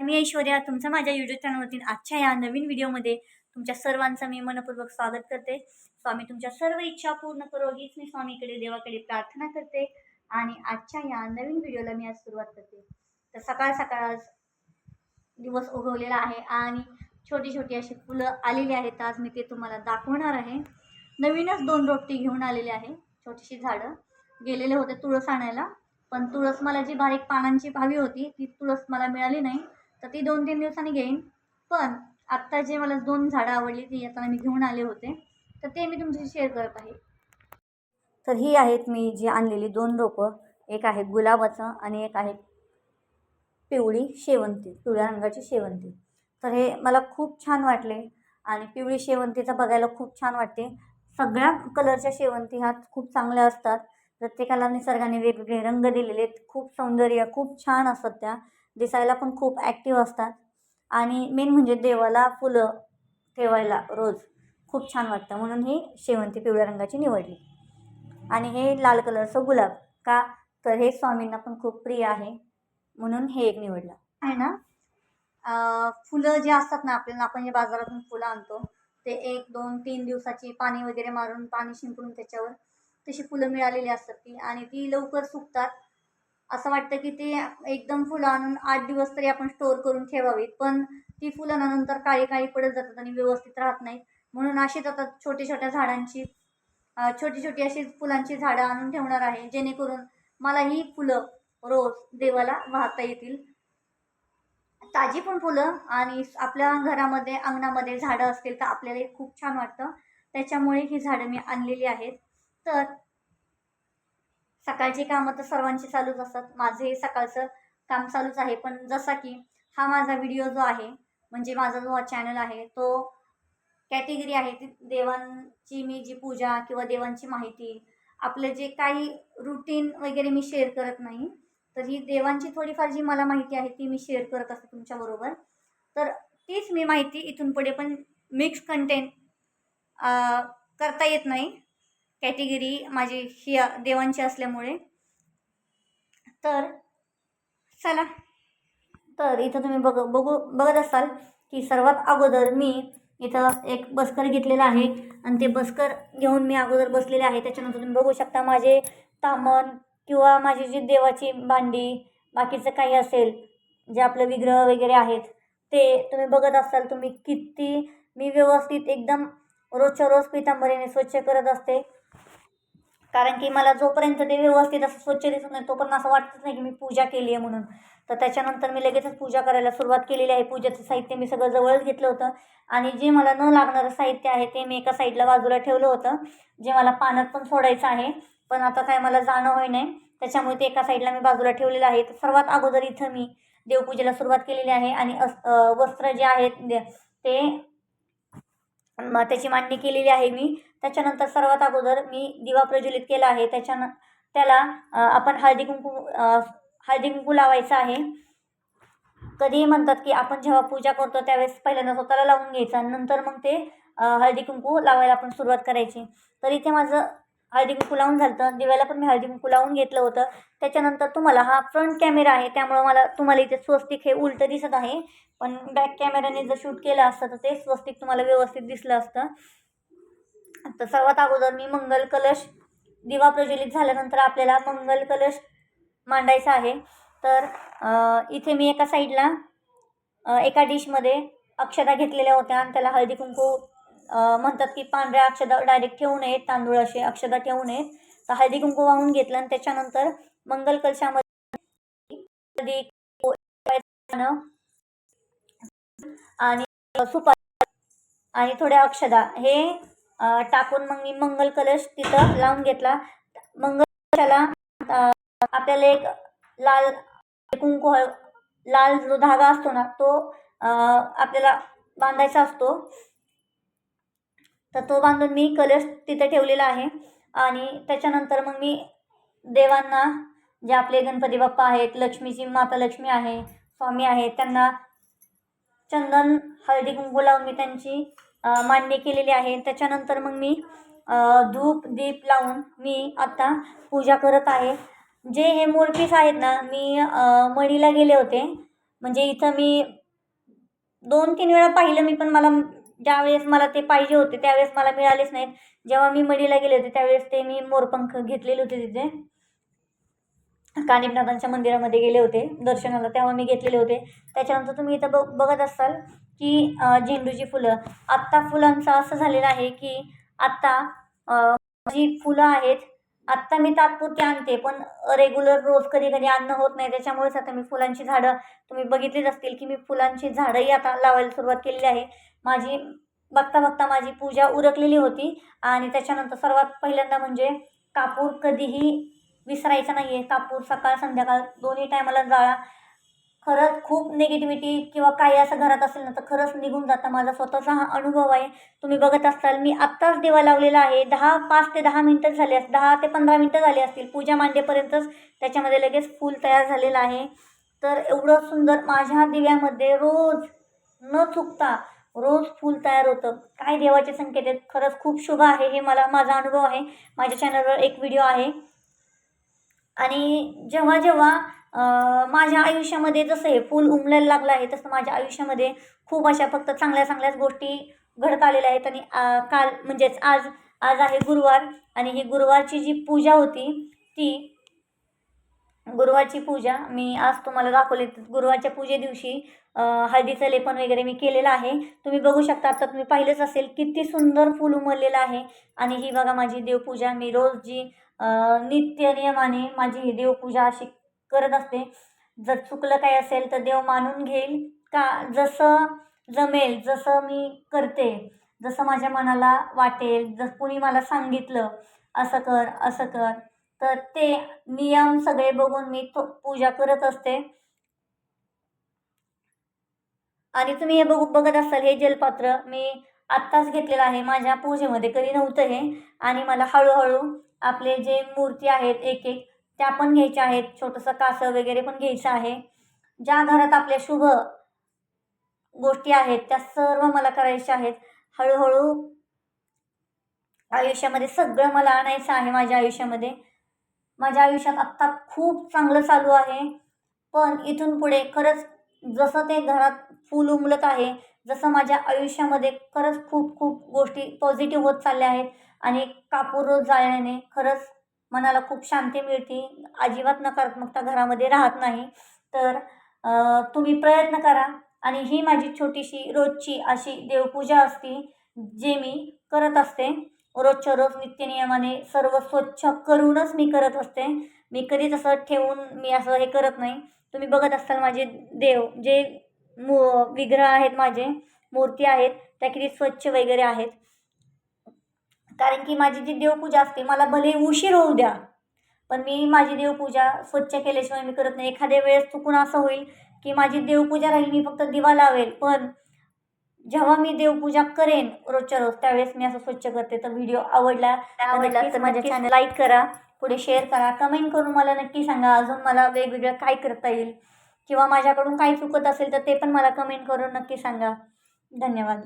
मी ऐश्वर्या तुमचं माझ्या यूट्यूब चॅनलवरती आजच्या या नवीन व्हिडिओमध्ये तुमच्या सर्वांचं मी मनपूर्वक स्वागत करते. स्वामी तुमच्या सर्व इच्छा पूर्ण करो. हीच मी स्वामीकडे देवाकडे प्रार्थना करते आणि आजच्या या नवीन व्हिडिओला मी आज सुरुवात करते. तर सकाळ सकाळ आज दिवस उगवलेला आहे आणि छोटी छोटी अशी फुलं आलेली आहेत. आज मी ते तुम्हाला दाखवणार आहे. नवीनच दोन रोपटी घेऊन आलेले आहे. छोटीशी झाडं गेलेले होते तुळस आणायला पण तुळस मला जी बारीक पानांची हवी होती ती तुळस मला मिळाली नाही. तर ती दोन तीन दिवसांनी घेईन. पण आत्ता जे मला दोन झाडं आवडली ती येताना मी घेऊन आले होते. तर ते मी तुमच्याशी शेअर करत आहे. तर ही आहेत मी जी आणलेली दोन रोपं. एक आहे गुलाबाचं आणि एक आहे पिवळी शेवंती पिवळ्या रंगाची शेवंती. तर हे मला खूप छान वाटले आणि पिवळी शेवंतीचं बघायला खूप छान वाटते. सगळ्या कलरच्या शेवंती ह्या खूप चांगल्या असतात. प्रत्येकाला निसर्गाने वेगवेगळे रंग दिलेले आहेत. खूप सौंदर्य खूप छान असतात त्या. दिसायला पण खूप ॲक्टिव्ह असतात. आणि मेन म्हणजे देवाला फुलं ठेवायला रोज खूप छान वाटतं. म्हणून ही शेवंती पिवळ्या रंगाची निवडली. आणि हे लाल कलरचं गुलाब का? तर हे स्वामींना पण खूप प्रिय आहे. म्हणून हे एक निवडलं. आहे ना? फुलं जे असतात ना आपल्याला आपण जे बाजारातून फुलं आणतो ते एक दोन तीन दिवसाची पाणी वगैरे मारून पाणी शिंपडून त्याच्यावर तशी फुलं मिळालेली असतात ती. आणि ती लवकर सुकतात. असं वाटतं की ते एकदम फुलं आणून आठ दिवस तरी आपण स्टोअर करून ठेवावीत. पण ती फुलं नंतर काळी काळी पडत जातात आणि व्यवस्थित राहत नाहीत. म्हणून अशीच आता छोट्या छोट्या झाडांची छोटी छोटी अशी फुलांची झाडं आणून ठेवणार आहे जेणेकरून मला ही फुलं रोज देवाला वाहता येतील. ताजी पण फुलं आणि आपल्या घरामध्ये अंगणामध्ये झाडं असतील तर आपल्याला खूप छान वाटतं. त्याच्यामुळे ही झाडं मी आणलेली आहेत. तर सकाळची कामं तर सर्वांची चालूच असतात. माझे हे सकाळचं काम चालूच आहे. पण जसा की हा माझा व्हिडिओ जो आहे म्हणजे माझा जो चॅनल आहे तो कॅटेगरी आहे ती देवांची मी जी पूजा किंवा देवांची माहिती आपलं जे काही रुटीन वगैरे मी शेअर करत नाही तर ही देवांची थोडीफार जी मला माहिती आहे ती मी शेअर करत असते तुमच्याबरोबर तर तीच मी माहिती इथून पुढे पण मिक्स कंटेंट करता येत नाही. कॅटेगरी माझी ही देवांची असल्यामुळे. तर चला. तर इथं तुम्ही बघ बघू बघत असाल की सर्वात अगोदर मी इथं एक बस्कर घेतलेला आहे आणि ते बस्कर घेऊन मी अगोदर बसलेले आहे. त्याच्यानंतर तुम्ही बघू शकता माझे तामण किंवा माझी जी देवाची भांडी बाकीचं काही असेल जे आपलं विग्रह वगैरे आहेत ते तुम्ही बघत असाल. तुम्ही किती मी व्यवस्थित एकदम रोजच्या रोज पितांबरीने स्वच्छ करत असते. कारण की मला जोपर्यंत ते व्यवस्थित असं स्वच्छ दिसत नाही तोपर्यंत असं वाटतच नाही की मी पूजा केली आहे म्हणून. तर त्याच्यानंतर मी लगेचच पूजा करायला सुरुवात केलेली आहे. पूजेचं साहित्य मी सगळं जवळच घेतलं होतं. आणि जे मला न लागणारं साहित्य आहे ते मी एका साईडला बाजूला ठेवलं होतं जे मला पाण्यात पण सोडायचं आहे. पण आता काय मला जाणं होई नाही त्याच्यामुळे ते एका साईडला मी बाजूला ठेवलेलं आहे. तर सर्वात अगोदर इथं मी देवपूजेला सुरुवात केलेली आहे. आणि अस वस्त्र जे आहेत ते त्याची मांडणी केलेली आहे मी. त्याच्यानंतर सर्वात अगोदर मी दिवा प्रज्वलित केला आहे. त्याच्यान त्याला आपण हळदी कुंकू हळदी कुंकू लावायचं आहे. कधीही म्हणतात की आपण जेव्हा पूजा करतो त्यावेळेस पहिल्यांदा स्वतःला लावून घ्यायचं आणि नंतर मग ते हळदी कुंकू लावायला आपण सुरुवात करायची. तर इथे माझं हळदी कुंकू लावून झालं होतं दिव्याला पण मी हळदी कुंकू लावून घेतलं होतं. त्याच्यानंतर तुम्हाला हा फ्रंट कॅमेरा आहे. त्यामुळं मला तुम्हाला इथे स्वस्तिक हे उलटं दिसत आहे. पण बॅक कॅमेऱ्याने जर शूट केलं असतं तर ते स्वस्तिक तुम्हाला व्यवस्थित दिसलं असतं. तर सर्वात अगोदर मी मंगल कलश दिवा प्रज्वलित झाल्यानंतर आपल्याला मंगल कलश मांडायचा आहे. तर इथे मी एका साईडला एका डिशमध्ये अक्षदा घेतलेल्या होत्या आणि त्याला हळदी कुंकू म्हणतात की पांढऱ्या अक्षदा डायरेक्ट ठेवू नयेत तांदूळ असे अक्षदा ठेवू नयेत. तर हळदी कुंकू वाहून घेतलं आणि त्याच्यानंतर मंगल कलशामध्ये हळदी आणि सुपारी आणि थोड्या अक्षदा. हे टाकून मग मी मंगल कलश तिथं लावून घेतला. मंगल कलशाला आपल्याला एक लाल कुंकू हळ लाल जो धागा असतो ना तो आपल्याला बांधायचा असतो. तर तो बांधून मी कलश तिथे ठेवलेला आहे. आणि त्याच्यानंतर मग मी देवांना जे आपले गणपती बाप्पा आहेत लक्ष्मीची माता लक्ष्मी आहे स्वामी आहेत त्यांना चंदन हळदी कुंकू लावून मी त्यांची मान्य केलेले केलेली आहे. त्याच्यानंतर मग मी धूप दीप लावून मी आत्ता पूजा करत आहे. जे हे मोरपीस आहेत ना मी मडीला मढीला गेले होते. म्हणजे इथं मी दोन तीन वेळा पाहिलं मी पण मला ज्यावेळेस मला ते पाहिजे होते त्यावेळेस मला मिळालेच नाहीत. जेव्हा मी मडीला गेले होते त्यावेळेस ते मी मोरपंख घेतलेले होते तिथे. कानिपनाथांच्या मंदिरामध्ये गेले होते दर्शनाला तेव्हा मी घेतलेले होते. त्याच्यानंतर तुम्ही इथं बघ बघत असाल की झेंडूची फुलं. आत्ता फुलांचं असं झालेलं आहे की आत्ता जी फुलं आहेत आत्ता मी तात्पुरती आणते पण रेग्युलर रोज कधी कधी आणणं होत नाही त्याच्यामुळेच आता मी फुलांची झाडं तुम्ही बघितलीच असतील की मी फुलांची झाडंही आता लावायला सुरुवात केलेली आहे. माझी बघता बघता माझी पूजा उरकलेली होती आणि त्याच्यानंतर सर्वात पहिल्यांदा म्हणजे कापूर कधीही विसरायचा नाही आहे कापूर सकाळ संध्याकाळ दोन्ही टायमाला जाळा. खरंच खूप निगेटिव्हिटी किंवा काही असं घरात असेल ना तर खरंच निघून जातं. माझा स्वतःचा हा अनुभव आहे. तुम्ही बघत असाल मी आत्ताच दिवा लावलेला आहे. दहा पाच ते दहा मिनटं झाले अस दहा ते पंधरा मिनटं झाली असतील. पूजा मांडेपर्यंतच त्याच्यामध्ये लगेच फूल तयार झालेलं आहे. तर एवढं सुंदर माझ्या दिव्यामध्ये रोज न चुकता रोज फूल तयार होतं. काय देवाचे संकेत आहेत? खरंच खूप शुभ आहे. हे मला माझा अनुभव आहे. माझ्या चॅनलवर एक व्हिडिओ आहे. आणि जेव्हा जेव्हा माझ्या आयुष्यामध्ये जसं हे फूल उमलायला लागलं आहे तसं माझ्या आयुष्यामध्ये खूप अशा फक्त चांगल्या चांगल्याच गोष्टी घडत आलेल्या आहेत. आणि काल म्हणजेच आज आज आहे गुरुवार आणि ही गुरुवारची जी पूजा होती ती गुरुवारची पूजा मी आज तुम्हाला दाखवले. गुरुवारच्या पूजे दिवशी हळदीचं लेपन वगैरे मी केलेलं आहे. तुम्ही बघू शकता आता तुम्ही पाहिलंच असेल किती सुंदर फूल उमललेलं आहे. आणि ही बघा माझी देवपूजा. मी रोज जी नित्य नियमाने माझी ही देवपूजा अशी करत असते. जर चुकलं काही असेल तर देव मानून घेईल का? जसं जमेल जसं मी करते जसं माझ्या मनाला वाटेल जर कुणी मला सांगितलं असं कर असं कर. तर ते नियम सगळे बघून मी तो पूजा करत असते. आणि तुम्ही हे बघू बघत असाल हे जलपात्र मी आत्ताच घेतलेलं आहे. माझ्या पूजेमध्ये कधी नव्हतं हे. आणि मला हळूहळू आपले जे मूर्ती आहेत एक एक त्या पण घ्यायच्या आहेत. छोटंसं कासं वगैरे पण घ्यायचं आहे. ज्या घरात आपल्या शुभ गोष्टी आहेत त्या सर्व मला करायच्या आहेत. हळूहळू आयुष्यामध्ये सगळं मला आणायचं आहे माझ्या आयुष्यामध्ये. माझ्या आयुष्यात आत्ता खूप चांगलं चालू आहे. पण इथून पुढे खरंच जसं ते घरात फूल उमलत आहे जसं माझ्या आयुष्यामध्ये खरंच खूप खूप गोष्टी पॉझिटिव्ह होत चालल्या आहेत. आणि कापूर रोज जाळण्याने खरंच मनाला खूप शांती मिळते. अजिबात नकारात्मकता घरामध्ये राहत नाही. तर तुम्ही प्रयत्न करा आणि ही माझी छोटीशी रोजची अशी देवपूजा असते जे मी करत असते. रोजच्या रोज नित्यनियमाने सर्व स्वच्छ करूनच मी करत असते. मी कधीच असं ठेवून मी असं हे करत नाही. तुम्ही बघत असाल माझे देव जे मू विग्रह आहेत माझे मूर्ती आहेत त्या किती स्वच्छ वगैरे आहेत. कारण की माझी जी देवपूजा असते मला भले उशीर होऊ द्या पण मी माझी देवपूजा स्वच्छ केल्याशिवाय मी करत नाही. एखाद्या वेळेस चुकून असं होईल की माझी देवपूजा राहील मी फक्त दिवा लावेल पण जेव्हा मी देवपूजा करेन रोजच्या रोज त्यावेळेस मी असं स्वच्छ करते. तर व्हिडिओ आवडला आवडला तर माझ्या चॅनल लाईक करा पुढे शेअर करा कमेंट करून मला नक्की सांगा अजून मला वेगवेगळं काय करता येईल किंवा माझ्याकडून काही चुकत असेल तर ते पण मला कमेंट करून नक्की सांगा. धन्यवाद.